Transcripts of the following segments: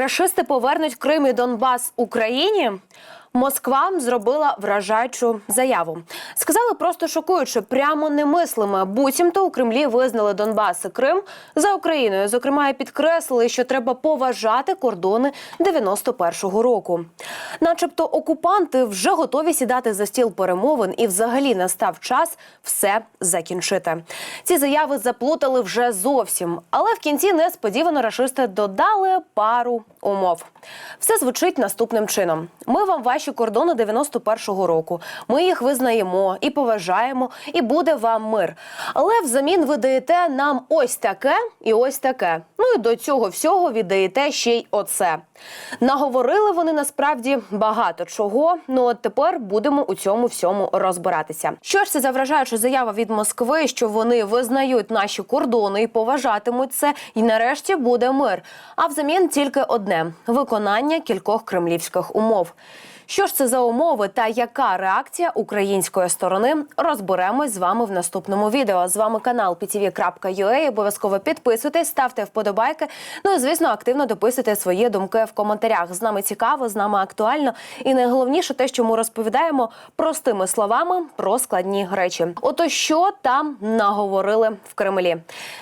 Рашисти повернуть Крим і Донбас Україні. Москва зробила вражаючу заяву. Сказали просто шокуючи, прямо немислиме. Буцімто у Кремлі визнали Донбас і Крим за Україною. Зокрема, і підкреслили, що треба поважати кордони 91-го року. Начебто, окупанти вже готові сідати за стіл перемовин, і взагалі настав час все закінчити. Ці заяви заплутали вже зовсім, але в кінці несподівано рашисти додали пару умов. Все звучить наступним чином: ми вам ваші кордони 91-го року. Ми їх визнаємо і поважаємо, і буде вам мир. Але взамін ви даєте нам ось таке і ось таке. Ну і до цього всього віддаєте ще й оце. Наговорили вони насправді багато чого. Ну от тепер будемо у цьому всьому розбиратися. Що ж це за вражаюча заява від Москви, що вони визнають наші кордони і поважатимуть це, і нарешті буде мир. А взамін тільки одне виконання кількох кремлівських умов. Що ж це за умови та яка реакція української сторони? Розберемось з вами в наступному відео. З вами канал ptv.ua. Обов'язково підписуйтесь, ставте вподобайки. Ну і звісно, активно дописуйте свої думки в коментарях. З нами цікаво, з нами актуально. І найголовніше те, що ми розповідаємо простими словами про складні речі. Ото що там наговорили в Кремлі.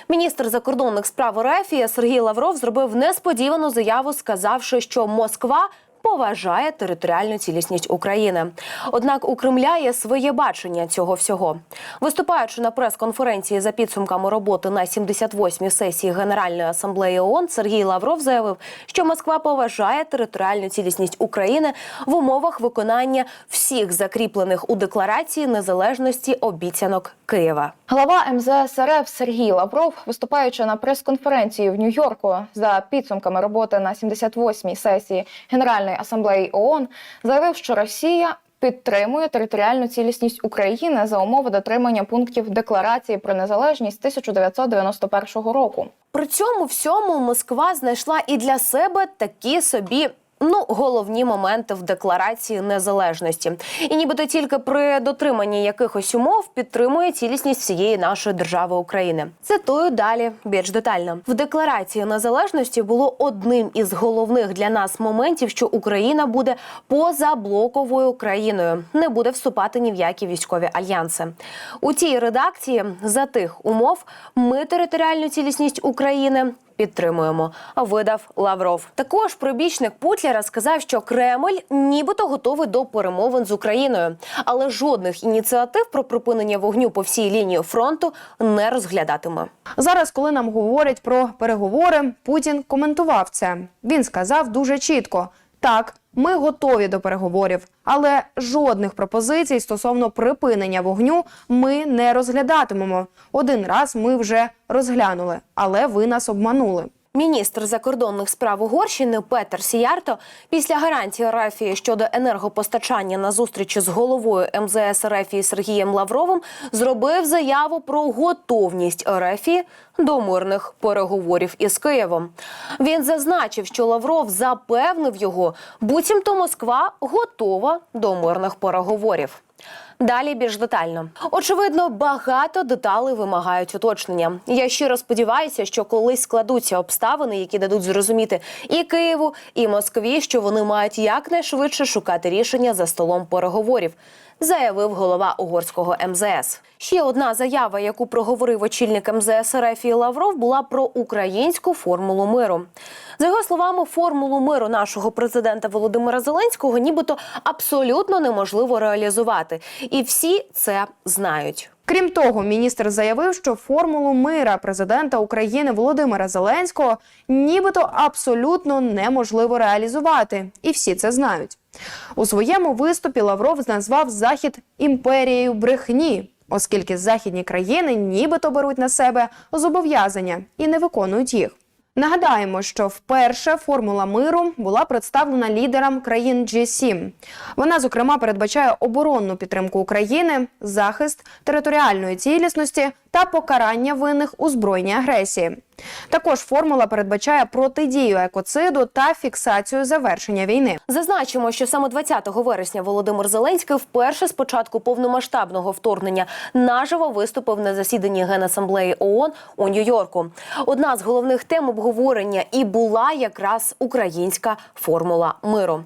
Міністр закордонних справ РФ Сергій Лавров зробив несподівану заяву, сказавши, що Москва поважає територіальну цілісність України. Однак у Кремля є своє бачення цього всього. Виступаючи на прес-конференції за підсумками роботи на 78-й сесії Генеральної асамблеї ООН, Сергій Лавров заявив, що Москва поважає територіальну цілісність України в умовах виконання всіх закріплених у декларації незалежності обіцянок Києва. Глава МЗС РФ Сергій Лавров, виступаючи на прес-конференції в Нью-Йорку за підсумками роботи на 78-й сесії Генеральної асамблеї ООН, заявив, що Росія підтримує територіальну цілісність України за умови дотримання пунктів декларації про незалежність 1991 року. При цьому всьому Москва знайшла і для себе такі собі. Ну, головні моменти в декларації незалежності, і нібито тільки при дотриманні якихось умов підтримує цілісність всієї нашої держави України. Цитую далі більш детально. В декларації незалежності було одним із головних для нас моментів, що Україна буде позаблоковою країною, не буде вступати ні в які військові альянси. У цій редакції за тих умов ми територіальну цілісність України підтримуємо. Видав Лавров. Також прибічник Путляра сказав, що Кремль нібито готовий до перемовин з Україною, але жодних ініціатив про припинення вогню по всій лінії фронту не розглядатиме. Зараз, коли нам говорять про переговори, Путін коментував це. Він сказав дуже чітко: так, ми готові до переговорів, але жодних пропозицій стосовно припинення вогню ми не розглядатимемо. Один раз ми вже розглянули, але ви нас обманули. Міністр закордонних справ Угорщини Петер Сіярто після гарантії Рафії щодо енергопостачання на зустрічі з головою МЗС Рефії Сергієм Лавровим зробив заяву про готовність Рефії до мирних переговорів із Києвом. Він зазначив, що Лавров запевнив його, буцімто Москва готова до мирних переговорів. Далі більш детально. Очевидно, багато деталей вимагають уточнення. Я щиро сподіваюся, що колись складуться обставини, які дадуть зрозуміти і Києву, і Москві, що вони мають якнайшвидше шукати рішення за столом переговорів. Заявив голова угорського МЗС. Ще одна заява, яку проговорив очільник МЗС Рефі Лавров, була про українську формулу миру. За його словами, формулу миру нашого президента Володимира Зеленського нібито абсолютно неможливо реалізувати, і всі це знають. Крім того, міністр заявив, що формулу мира президента України Володимира Зеленського нібито абсолютно неможливо реалізувати, і всі це знають. У своєму виступі Лавров назвав захід імперією брехні, оскільки західні країни нібито беруть на себе зобов'язання і не виконують їх. Нагадаємо, що вперше формула миру була представлена лідерам країн G7. Вона, зокрема, передбачає оборонну підтримку України, захист територіальної цілісності та покарання винних у збройній агресії. Також формула передбачає протидію екоциду та фіксацію завершення війни. Зазначимо, що саме 20 вересня Володимир Зеленський вперше з початку повномасштабного вторгнення наживо виступив на засіданні Генасамблеї ООН у Нью-Йорку. Одна з головних тем обговорення і була якраз українська формула миру.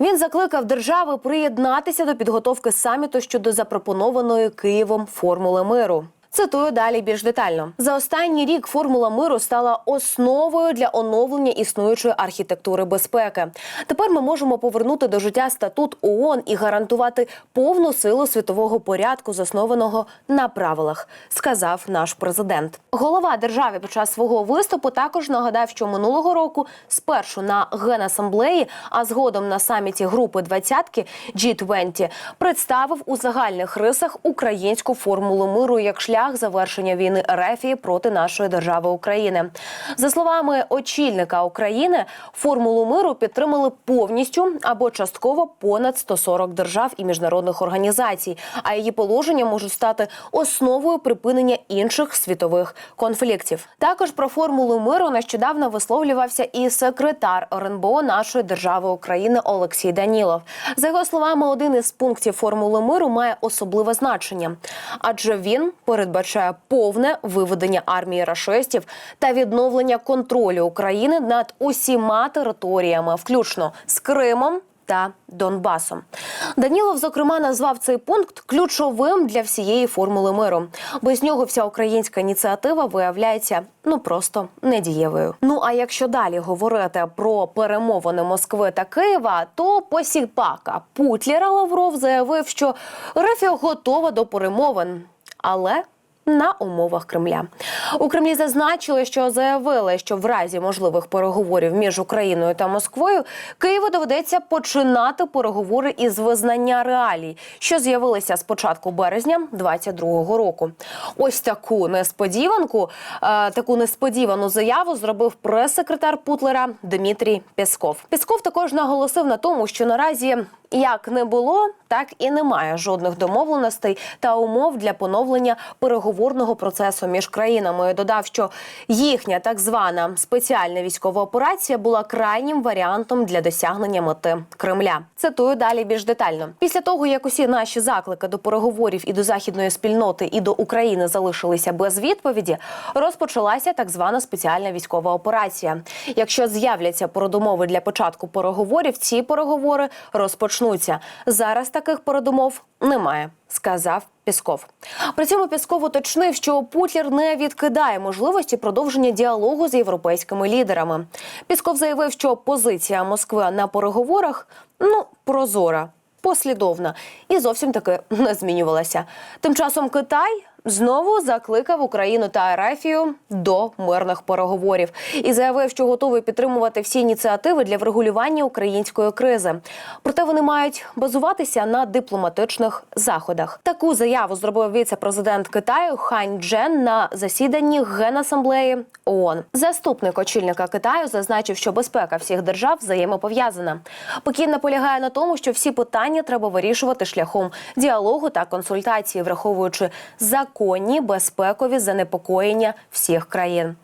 Він закликав держави приєднатися до підготовки саміту щодо запропонованої Києвом формули миру. Цитую далі більш детально. За останній рік формула миру стала основою для оновлення існуючої архітектури безпеки. Тепер ми можемо повернути до життя статут ООН і гарантувати повну силу світового порядку, заснованого на правилах, сказав наш президент. Голова держави під час свого виступу також нагадав, що минулого року спершу на генасамблеї, а згодом на саміті групи двадцятки G20 представив у загальних рисах українську формулу миру як шлях завершення війни Ерефії проти нашої держави України. За словами очільника України, формулу миру підтримали повністю або частково понад 140 держав і міжнародних організацій. А її положення можуть стати основою припинення інших світових конфліктів. Також про формулу миру нещодавно висловлювався і секретар РНБО нашої держави України Олексій Данілов. За його словами, один із пунктів формули миру має особливе значення, адже він передбачає повне виведення армії рашистів та відновлення контролю України над усіма територіями, включно з Кримом. Та Донбасом Данілов зокрема назвав цей пункт ключовим для всієї формули миру. Без нього вся українська ініціатива виявляється ну просто недієвою. Ну а якщо далі говорити про перемовини Москви та Києва, то посіпака Путлера Лавров заявив, що Рефія готова до перемовин, але на умовах Кремля у Кремлі зазначили, що заявили, що в разі можливих переговорів між Україною та Москвою Києву доведеться починати переговори із визнання реалій, що з'явилися з початку березня 22-го року. Ось таку несподіванку, е, таку несподівану заяву зробив прес-секретар Путлера Дмитрій Пєсков. Пєсков також наголосив на тому, що наразі як не було, так і немає жодних домовленостей та умов для поновлення переговорного процесу між країнами. Додав, що їхня так звана спеціальна військова операція була крайнім варіантом для досягнення мети Кремля. Цитую далі більш детально. Після того, як усі наші заклики до переговорів і до західної спільноти, і до України залишилися без відповіді, розпочалася так звана спеціальна військова операція. Якщо з'являться передумови для початку переговорів, ці переговори розпочнуться. Зараз таких передумов немає, сказав. Пісков при цьому Пісков уточнив, що Путлер не відкидає можливості продовження діалогу з європейськими лідерами. Пісков заявив, що позиція Москви на переговорах ну прозора, послідовна і зовсім таки не змінювалася. Тим часом Китай знову закликав Україну та Ерефію до мирних переговорів і заявив, що готовий підтримувати всі ініціативи для врегулювання української кризи. Проте вони мають базуватися на дипломатичних заходах. Таку заяву зробив віце-президент Китаю Хань Джен на засіданні Генасамблеї ООН. Заступник очільника Китаю зазначив, що безпека всіх держав взаємопов'язана. Пекін наполягає на тому, що всі питання треба вирішувати шляхом діалогу та консультації, враховуючи законні безпекові занепокоєння всіх країн.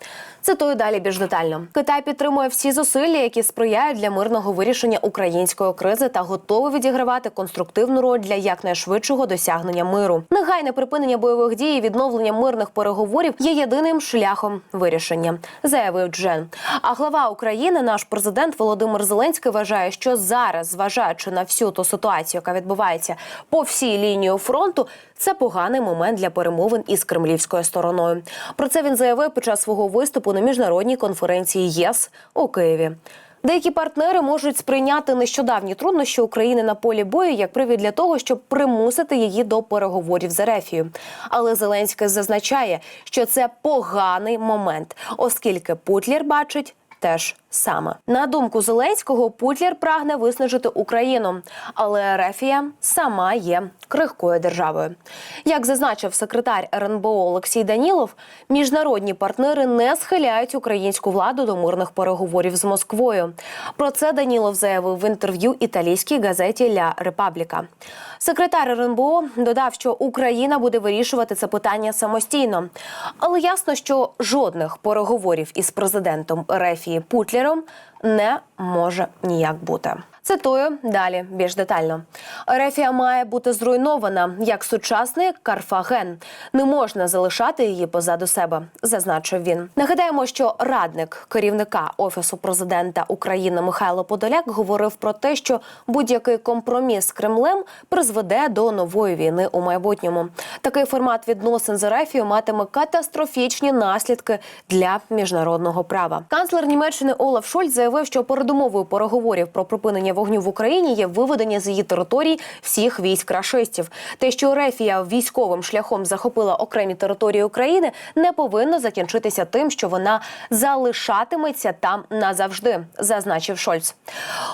Цитую далі більш детально. Китай підтримує всі зусилля, які сприяють для мирного вирішення української кризи та готовий відігравати конструктивну роль для якнайшвидшого досягнення миру. Негайне припинення бойових дій і відновлення мирних переговорів є єдиним шляхом вирішення, заявив Джен. А глава України, наш президент Володимир Зеленський, вважає, що зараз, зважаючи на всю ту ситуацію, яка відбувається по всій лінії фронту, це поганий момент для перемовин із кремлівською стороною. Про це він заявив під час свого виступу на міжнародній конференції ЄС у Києві. Деякі партнери можуть сприйняти нещодавні труднощі України на полі бою як привід для того, щоб примусити її до переговорів з Ерефією. Але Зеленський зазначає, що це поганий момент, оскільки Путлер бачить теж саме. На думку Зеленського, Путлер прагне виснажити Україну, але Ерефія сама є крихкою державою. Як зазначив секретар РНБО Олексій Данілов, міжнародні партнери не схиляють українську владу до мирних переговорів з Москвою. Про це Данілов заявив в інтерв'ю італійській газеті Ля Репабліка. Секретар РНБО додав, що Україна буде вирішувати це питання самостійно, але ясно, що жодних переговорів із президентом Ерефії Путлером не може ніяк бути. Цитую далі більш детально. Ерефія має бути зруйнована як сучасний Карфаген. Не можна залишати її позаду себе, зазначив він. Нагадаємо, що радник керівника офісу президента України Михайло Подоляк говорив про те, що будь-який компроміс з Кремлем призведе до нової війни у майбутньому. Такий формат відносин з Ерефією матиме катастрофічні наслідки для міжнародного права. Канцлер Німеччини Олаф Шольц заявив, що передумовою переговорів про припинення вогню в Україні є виведення з її територій всіх військ рашистів. Те, що Ерефія військовим шляхом захопила окремі території України, не повинно закінчитися тим, що вона залишатиметься там назавжди, зазначив Шольц.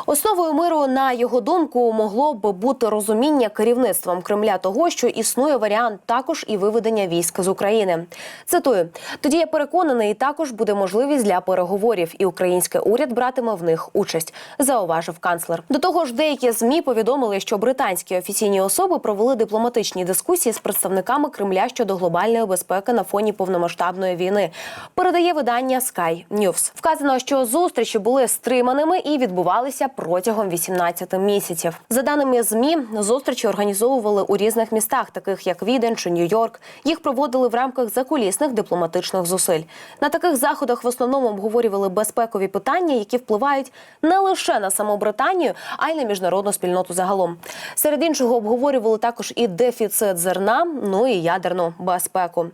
Основою миру, на його думку, могло б бути розуміння керівництвом Кремля того, що існує варіант також і виведення військ з України. Цитую: тоді я переконаний, також буде можливість для переговорів, і український уряд братиме в них участь, зауважив канцлер. До того ж, деякі змі повідомили, що британські офіційні особи провели дипломатичні дискусії з представниками Кремля щодо глобальної безпеки на фоні повномасштабної війни. Передає видання Sky News. Вказано, що зустрічі були стриманими і відбувалися протягом 18 місяців. За даними змі, зустрічі організовували у різних містах, таких як Віден чи Нью-Йорк. Їх проводили в рамках закулісних дипломатичних зусиль. На таких заходах в основному обговорювали безпекові питання, які впливають не лише на саму Британію, а й на міжнародну спільноту загалом. Серед іншого обговорювали також і дефіцит зерна, ну і ядерну безпеку.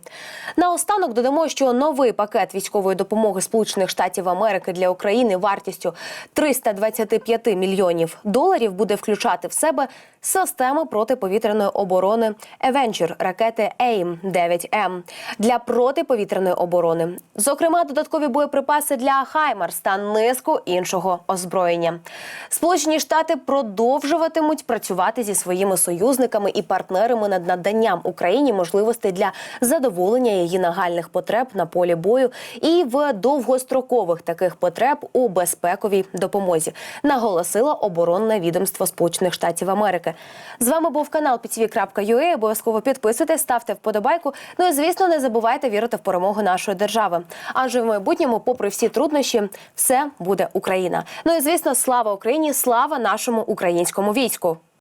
Наостанок додамо, що новий пакет військової допомоги Сполучених Штатів Америки для України вартістю 325 мільйонів доларів буде включати в себе системи протиповітряної оборони Avenger ракети AIM-9M для протиповітряної оборони. Зокрема, додаткові боєприпаси для Хаймарс та низку іншого озброєння. Сполучені Штати продовжуватимуть працювати зі своїми союзниками і партнерами над наданням Україні можливостей для задоволення її нагальних потреб на полі бою і в довгострокових таких потреб у безпековій допомозі, наголосило оборонне відомство Сполучених Штатів Америки. З вами був канал PTV.ua. Обов'язково підписуйтесь, ставте вподобайку. Ну і звісно, не забувайте вірити в перемогу нашої держави. Адже в майбутньому, попри всі труднощі, все буде Україна. Ну і звісно, слава Україні, слава нашому українському війську.